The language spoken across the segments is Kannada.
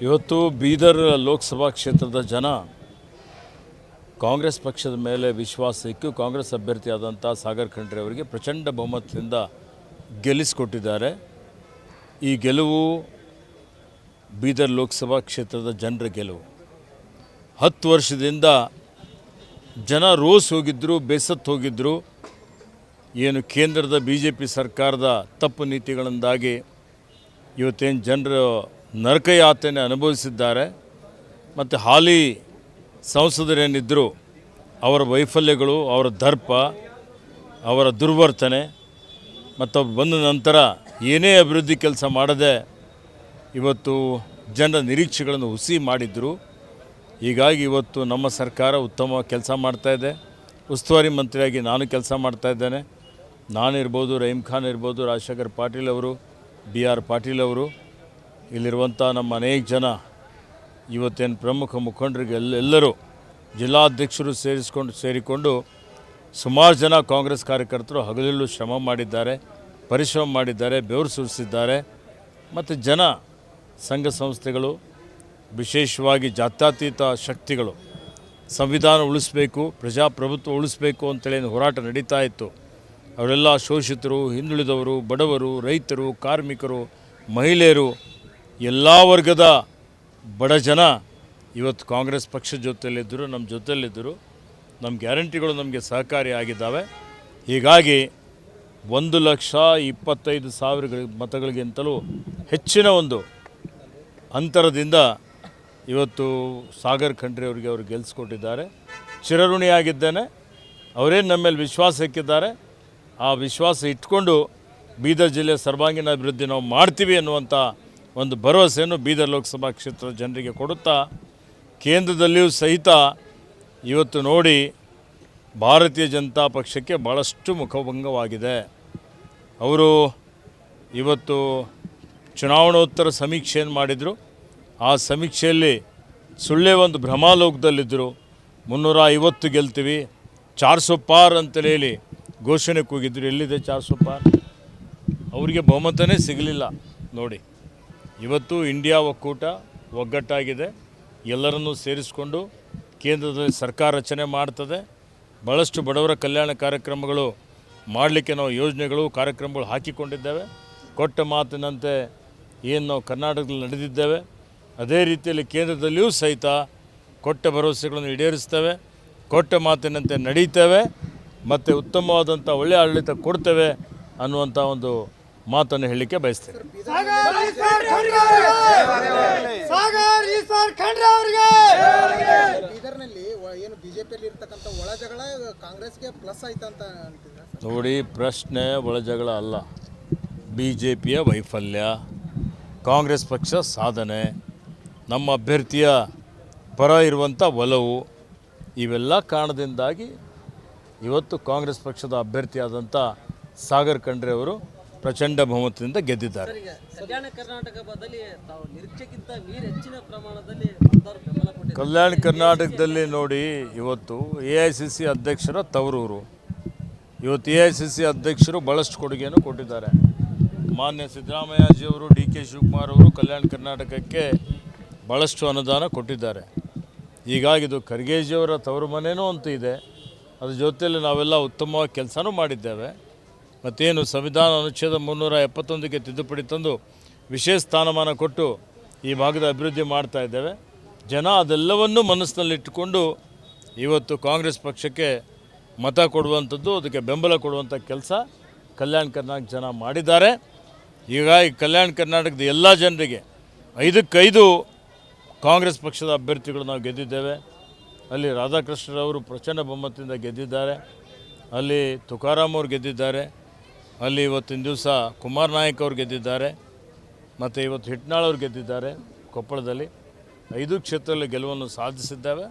ಇವತ್ತು ಬೀದರ್ ಲೋಕಸಭಾ ಕ್ಷೇತ್ರದ ಜನ ಕಾಂಗ್ರೆಸ್ ಪಕ್ಷದ ಮೇಲೆ ವಿಶ್ವಾಸ ಇಕ್ಕು ಕಾಂಗ್ರೆಸ್ ಅಭ್ಯರ್ಥಿಯಾದಂಥ ಸಾಗರ್ ಖಂಡ್ರೆ ಅವರಿಗೆ ಪ್ರಚಂಡ ಬಹುಮತದಿಂದ ಗೆಲ್ಲಿಸಿಕೊಟ್ಟಿದ್ದಾರೆ. ಈ ಗೆಲುವು ಬೀದರ್ ಲೋಕಸಭಾ ಕ್ಷೇತ್ರದ ಜನರ ಗೆಲುವು. ಹತ್ತು ವರ್ಷದಿಂದ ಜನ ರೋಸ್ ಹೋಗಿದ್ದರು ಬೇಸತ್ತು ಹೋಗಿದ್ದರು ಏನು ಕೇಂದ್ರದ ಬಿ ಜೆ ಪಿ ಸರ್ಕಾರದ ತಪ್ಪು ನೀತಿಗಳಿಂದಾಗಿ ಇವತ್ತೇನು ಜನರು ನರಕಯಾತನೆ ಅನುಭವಿಸಿದ್ದಾರೆ. ಮತ್ತು ಹಾಲಿ ಸಂಸದರೇನಿದ್ದರೂ ಅವರ ವೈಫಲ್ಯಗಳು, ಅವರ ದರ್ಪ, ಅವರ ದುರ್ವರ್ತನೆ ಮತ್ತು ಬಂದ ನಂತರ ಏನೇ ಅಭಿವೃದ್ಧಿ ಕೆಲಸ ಮಾಡದೆ ಇವತ್ತು ಜನರ ನಿರೀಕ್ಷೆಗಳನ್ನು ಹುಸಿ ಮಾಡಿದ್ದರು ಹೀಗಾಗಿ ಇವತ್ತು ನಮ್ಮ ಸರ್ಕಾರ ಉತ್ತಮ ಕೆಲಸ ಮಾಡ್ತಾಯಿದೆ ಉಸ್ತುವಾರಿ ಮಂತ್ರಿಯಾಗಿ ನಾನು ಕೆಲಸ ಮಾಡ್ತಾಯಿದ್ದೇನೆ ನಾನಿರ್ಬೋದು ರಹೀಮ್ ಖಾನ್ ಇರ್ಬೋದು, ರಾಜಶೇಖರ್ ಪಾಟೀಲ್ ಅವರು, ಬಿ ಆರ್ ಪಾಟೀಲ್ ಅವರು ಇಲ್ಲಿರುವಂಥ ನಮ್ಮ ಅನೇಕ ಜನ, ಇವತ್ತೇನು ಪ್ರಮುಖ ಮುಖಂಡರಿಗೆ ಎಲ್ಲೆಲ್ಲರೂ ಜಿಲ್ಲಾಧ್ಯಕ್ಷರು ಸೇರಿಸ್ಕೊಂಡು, ಸೇರಿಕೊಂಡು ಸುಮಾರು ಜನ ಕಾಂಗ್ರೆಸ್ ಕಾರ್ಯಕರ್ತರು ಹಗಲಿಲ್ಲೂ ಶ್ರಮ ಮಾಡಿದ್ದಾರೆ, ಪರಿಶ್ರಮ ಮಾಡಿದ್ದಾರೆ, ಬೆವರು ಸುರಿಸಿದ್ದಾರೆ. ಮತ್ತು ಜನ, ಸಂಘ ಸಂಸ್ಥೆಗಳು, ವಿಶೇಷವಾಗಿ ಜಾತ್ಯತೀತ ಶಕ್ತಿಗಳು, ಸಂವಿಧಾನ ಉಳಿಸ್ಬೇಕು, ಪ್ರಜಾಪ್ರಭುತ್ವ ಉಳಿಸ್ಬೇಕು ಅಂತೇಳಿ ಹೋರಾಟ ನಡೀತಾ ಇತ್ತು. ಅವರೆಲ್ಲ ಶೋಷಿತರು, ಹಿಂದುಳಿದವರು, ಬಡವರು, ರೈತರು, ಕಾರ್ಮಿಕರು, ಮಹಿಳೆಯರು ಎಲ್ಲ ವರ್ಗದ ಬಡ ಜನ ಇವತ್ತು ಕಾಂಗ್ರೆಸ್ ಪಕ್ಷದ ಜೊತೆಯಲ್ಲಿದ್ದರು, ನಮ್ಮ ಜೊತೆಯಲ್ಲಿದ್ದರು. ನಮ್ಮ ಗ್ಯಾರಂಟಿಗಳು ನಮಗೆ ಸಹಕಾರಿಯಾಗಿದ್ದಾವೆ ಹೀಗಾಗಿ ಒಂದು ಲಕ್ಷ ಇಪ್ಪತ್ತೈದು ಸಾವಿರ ಮತಗಳಿಗಿಂತಲೂ ಹೆಚ್ಚಿನ ಒಂದು ಅಂತರದಿಂದ ಇವತ್ತು ಸಾಗರ್ ಖಂಡ್ರಿ ಅವರಿಗೆ ಅವರು ಗೆಲ್ಲಿಸ್ಕೊಟ್ಟಿದ್ದಾರೆ ಚಿರಋಣಿಯಾಗಿದ್ದೇನೆ. ಅವರೇನು ನಮ್ಮ ಮೇಲೆ ವಿಶ್ವಾಸ ಇಕ್ಕಿದ್ದಾರೆ. ಆ ವಿಶ್ವಾಸ ಇಟ್ಕೊಂಡು ಬೀದರ್ ಜಿಲ್ಲೆ ಸರ್ವಾಂಗೀಣ ಅಭಿವೃದ್ಧಿ ನಾವು ಮಾಡ್ತೀವಿ ಅನ್ನುವಂಥ ಒಂದು ಭರವಸೆಯನ್ನು ಬೀದರ್ ಲೋಕಸಭಾ ಕ್ಷೇತ್ರದ ಜನರಿಗೆ ಕೊಡುತ್ತಾ, ಕೇಂದ್ರದಲ್ಲಿಯೂ ಸಹಿತ ಇವತ್ತು ನೋಡಿ ಭಾರತೀಯ ಜನತಾ ಪಕ್ಷಕ್ಕೆ ಭಾಳಷ್ಟು ಮುಖಭಂಗವಾಗಿದೆ. ಅವರು ಇವತ್ತು ಚುನಾವಣೋತ್ತರ ಸಮೀಕ್ಷೆಯನ್ನು ಮಾಡಿದರು. ಆ ಸಮೀಕ್ಷೆಯಲ್ಲಿ ಸುಳ್ಳೆ ಒಂದು ಭ್ರಮಾಲೋಕದಲ್ಲಿದ್ದರು. ಮುನ್ನೂರ ಐವತ್ತು ಗೆಲ್ತೀವಿ. ಚಾರ್ ಸೊ ಪಾರ್ ಅಂತೇಳಿ ಘೋಷಣೆ ಕೂಗಿದ್ರು. ಎಲ್ಲಿದೆ ಚಾರ್ ಸೊ ಪಾರ್ ಅವರಿಗೆ ಬಹುಮತನೇ ಸಿಗಲಿಲ್ಲ ನೋಡಿ. ಇವತ್ತು ಇಂಡಿಯಾ ಒಕ್ಕೂಟ ಒಗ್ಗಟ್ಟಾಗಿದೆ. ಎಲ್ಲರನ್ನೂ ಸೇರಿಸಿಕೊಂಡು ಕೇಂದ್ರದಲ್ಲಿ ಸರ್ಕಾರ ರಚನೆ ಮಾಡ್ತದೆ. ಭಾಳಷ್ಟು ಬಡವರ ಕಲ್ಯಾಣ ಕಾರ್ಯಕ್ರಮಗಳು ಮಾಡಲಿಕ್ಕೆ ನಾವು ಯೋಜನೆಗಳು, ಕಾರ್ಯಕ್ರಮಗಳು ಹಾಕಿಕೊಂಡಿದ್ದೇವೆ. ಕೊಟ್ಟ ಮಾತಿನಂತೆ ಏನು ನಾವು ಕರ್ನಾಟಕದಲ್ಲಿ ನಡೆದಿದ್ದೇವೆ. ಅದೇ ರೀತಿಯಲ್ಲಿ ಕೇಂದ್ರದಲ್ಲಿಯೂ ಸಹಿತ ಕೊಟ್ಟ ಭರವಸೆಗಳನ್ನು ಈಡೇರಿಸ್ತೇವೆ. ಕೊಟ್ಟ ಮಾತಿನಂತೆ ನಡೀತೇವೆ. ಮತ್ತು ಉತ್ತಮವಾದಂಥ ಒಳ್ಳೆಯ ಆಡಳಿತ ಕೊಡ್ತೇವೆ ಅನ್ನುವಂಥ ಒಂದು ಮಾತನ್ನು ಹೇಳಲಿಕ್ಕೆ ಬಯಸ್ತೇನೆ. ನೋಡಿ ಪ್ರಶ್ನೆ ಒಳಜಗಳ ಅಲ್ಲ. ಬಿ ಜೆ ಪಿಯ ವೈಫಲ್ಯ ಕಾಂಗ್ರೆಸ್ ಪಕ್ಷ ಸಾಧನೆ ನಮ್ಮ ಅಭ್ಯರ್ಥಿಯ ಪರ ಇರುವಂಥ ಒಲವು ಇವೆಲ್ಲ ಕಾರಣದಿಂದಾಗಿ ಇವತ್ತು ಕಾಂಗ್ರೆಸ್ ಪಕ್ಷದ ಅಭ್ಯರ್ಥಿಯಾದಂಥ ಸಾಗರ್ ಖಂಡ್ರೆ ಅವರು ಪ್ರಚಂಡ ಬಹುಮತದಿಂದ ಗೆದ್ದಿದ್ದಾರೆ. ಕಲ್ಯಾಣ ಕರ್ನಾಟಕದಲ್ಲಿ ನೋಡಿ ಇವತ್ತು ಎ ಐ ಸಿ ಸಿ ಅಧ್ಯಕ್ಷರ ತವರೂರು. ಇವತ್ತು ಎ ಐ ಸಿ ಸಿ ಅಧ್ಯಕ್ಷರು ಭಾಳಷ್ಟು ಕೊಡುಗೆಯನ್ನು ಕೊಟ್ಟಿದ್ದಾರೆ. ಮಾನ್ಯ ಸಿದ್ದರಾಮಯ್ಯಜಿಯವರು ಡಿ ಕೆ ಶಿವಕುಮಾರ್ ಅವರು ಕಲ್ಯಾಣ ಕರ್ನಾಟಕಕ್ಕೆ ಭಾಳಷ್ಟು ಅನುದಾನ ಕೊಟ್ಟಿದ್ದಾರೆ. ಹೀಗಾಗಿ ಇದು ಖರ್ಗೆಜಿಯವರ ತವರು ಮನೆಯೂ ಅಂತ ಇದೆ. ಅದ್ರ ಜೊತೆಯಲ್ಲಿ ನಾವೆಲ್ಲ ಉತ್ತಮವಾಗಿ ಕೆಲಸನೂ ಮಾಡಿದ್ದೇವೆ. ಮತ್ತೇನು ಸಂವಿಧಾನ ಅನುಚ್ಛೇದ ಮುನ್ನೂರ ಎಪ್ಪತ್ತೊಂದಕ್ಕೆ ತಿದ್ದುಪಡಿ ತಂದು ವಿಶೇಷ ಸ್ಥಾನಮಾನ ಕೊಟ್ಟು ಈ ಭಾಗದ ಅಭಿವೃದ್ಧಿ ಮಾಡ್ತಾ ಇದ್ದೇವೆ. ಜನ ಅದೆಲ್ಲವನ್ನೂ ಮನಸ್ಸಿನಲ್ಲಿಟ್ಟುಕೊಂಡು ಇವತ್ತು ಕಾಂಗ್ರೆಸ್ ಪಕ್ಷಕ್ಕೆ ಮತ ಕೊಡುವಂಥದ್ದು, ಅದಕ್ಕೆ ಬೆಂಬಲ ಕೊಡುವಂಥ ಕೆಲಸ ಕಲ್ಯಾಣ ಕರ್ನಾಟಕ ಜನ ಮಾಡಿದ್ದಾರೆ. ಹೀಗಾಗಿ ಕಲ್ಯಾಣ ಕರ್ನಾಟಕದ ಎಲ್ಲ ಜನರಿಗೆ ಐದಕ್ಕೈದು ಕಾಂಗ್ರೆಸ್ ಪಕ್ಷದ ಅಭ್ಯರ್ಥಿಗಳು ನಾವು ಗೆದ್ದಿದ್ದೇವೆ. ಅಲ್ಲಿ ರಾಧಾಕೃಷ್ಣರವರು ಪ್ರಚಂಡ ಬಹುಮತದಿಂದ ಗೆದ್ದಿದ್ದಾರೆ. ಅಲ್ಲಿ ತುಕಾರಾಮ್ ಅವರು ಗೆದ್ದಿದ್ದಾರೆ. ಅಲ್ಲಿ ಇವತ್ತಿನ ದಿವಸ ಕುಮಾರ್ ನಾಯಕ್ ಅವರು ಗೆದ್ದಿದ್ದಾರೆ, ಮತ್ತು ಇವತ್ತು ಹಿಟ್ನಾಳ್ ಅವರು ಗೆದ್ದಿದ್ದಾರೆ ಕೊಪ್ಪಳದಲ್ಲಿ. ಐದು ಕ್ಷೇತ್ರದಲ್ಲಿ ಗೆಲುವನ್ನು ಸಾಧಿಸಿದ್ದೇವೆ.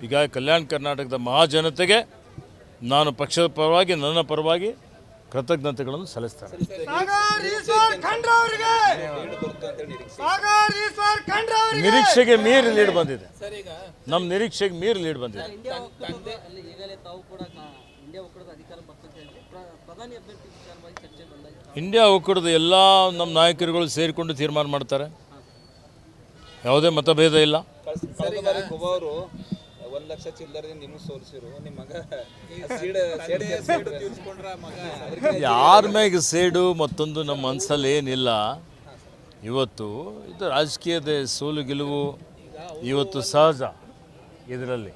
ಹೀಗಾಗಿ ಕಲ್ಯಾಣ ಕರ್ನಾಟಕದ ಮಹಾಜನತೆಗೆ ನಾನು ಪಕ್ಷದ ಪರವಾಗಿ, ನನ್ನ ಪರವಾಗಿ ಕೃತಜ್ಞತೆಗಳನ್ನು ಸಲ್ಲಿಸ್ತಾರೆ. ನಿರೀಕ್ಷೆಗೆ ಮೀರಿ ಲೀಡ್ ಬಂದಿದೆ. ನಮ್ಮ ನಿರೀಕ್ಷೆಗೆ ಮೀರಿ ಲೀಡ್ ಬಂದಿದೆ. ಇಂಡಿಯಾ ಒಕ್ಕೂಟದ ಎಲ್ಲ ನಮ್ಮ ನಾಯಕರುಗಳು ಸೇರಿಕೊಂಡು ತೀರ್ಮಾನ ಮಾಡ್ತಾರೆ. ಯಾವುದೇ ಮತಭೇದ ಇಲ್ಲ. ಒಂದ್ ಲಕ್ಷ ಚಿಲ್ಲರೆ ನಿಮ್ಗೆ ಸೋಲ್ಸಿರು. ನಿಮ್ಮ ಮಗ ಸೀಡ್ ಸೇಡ್ ತೀರ್ಸ್ಕೊಂಡ್ರ ಮಗ. ಯಾರ ಮ್ಯಾಗ ಸೇಡು ಮತ್ತೊಂದು ನಮ್ಮ ಮನ್ಸಲ್ಲಿ ಏನಿಲ್ಲ. ಇವತ್ತು ಇದು ರಾಜಕೀಯದ ಸೋಲು ಗೆಲುವು ಇವತ್ತು ಸಹಜ ಇದರಲ್ಲಿ.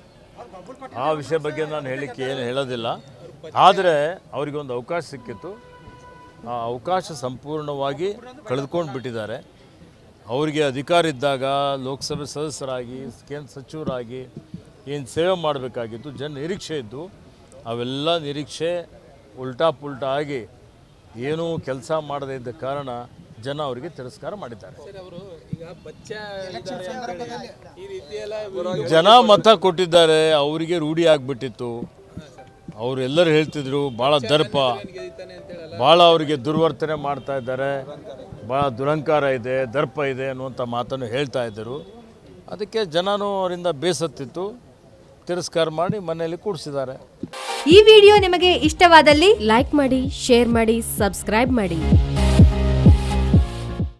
ಆ ವಿಷಯ ಬಗ್ಗೆ ನಾನು ಹೇಳಲಿಕ್ಕೆ ಏನು ಹೇಳೋದಿಲ್ಲ. ಆದರೆ ಅವರಿಗೊಂದು ಅವಕಾಶ ಸಿಕ್ಕಿತ್ತು. ಆ ಅವಕಾಶ ಸಂಪೂರ್ಣವಾಗಿ ಕಳೆದುಕೊಂಡು ಬಿಟ್ಟಿದ್ದಾರೆ. ಅವರಿಗೆ ಅಧಿಕಾರ ಇದ್ದಾಗ ಲೋಕಸಭೆ ಸದಸ್ಯರಾಗಿ ಕೇಂದ್ರ ಸಚಿವರಾಗಿ ಏನು ಸೇವೆ ಮಾಡಬೇಕಾಗಿತ್ತು ಜನ ನಿರೀಕ್ಷೆ ಇದ್ದು ಅವೆಲ್ಲ ನಿರೀಕ್ಷೆ ಉಲ್ಟಾ ಪುಲ್ಟಾ ಆಗಿ ಏನೂ ಕೆಲಸ ಮಾಡದೇ ಇದ್ದ ಕಾರಣ ಜನ ಅವರಿಗೆ ತಿರಸ್ಕಾರ ಮಾಡಿದ್ದಾರೆ. ಜನ ಮತ ಕೊಟ್ಟಿದ್ದಾರೆ ಅವರಿಗೆ ರೂಢಿ ಆಗಿಬಿಟ್ಟಿತ್ತು. ಅವರು ಎಲ್ಲರೂ ಹೇಳ್ತಿದ್ರು ಭಾಳ ದರ್ಪ ಭಾಳ ಅವರಿಗೆ ದುರ್ವರ್ತನೆ ಮಾಡ್ತಾ ಇದ್ದಾರೆ ಭಾಳ ದುರಂಕಾರ ಇದೆ ದರ್ಪ ಇದೆ ಅನ್ನುವಂಥ ಮಾತನ್ನು ಹೇಳ್ತಾ ಇದ್ದರು. ಅದಕ್ಕೆ ಜನನೂ ಅವರಿಂದ ಬೇಸತ್ತಿತ್ತು. ತಿರಸ್ಕಾರ ಮಾಡಿ ಮನೆಯಲ್ಲಿ ಕೂಡಿಸಿದ್ದಾರೆ. ಈ ವಿಡಿಯೋ ನಿಮಗೆ ಇಷ್ಟವಾದಲ್ಲಿ ಲೈಕ್ ಮಾಡಿ ಶೇರ್ ಮಾಡಿ ಸಬ್ಸ್ಕ್ರೈಬ್ ಮಾಡಿ.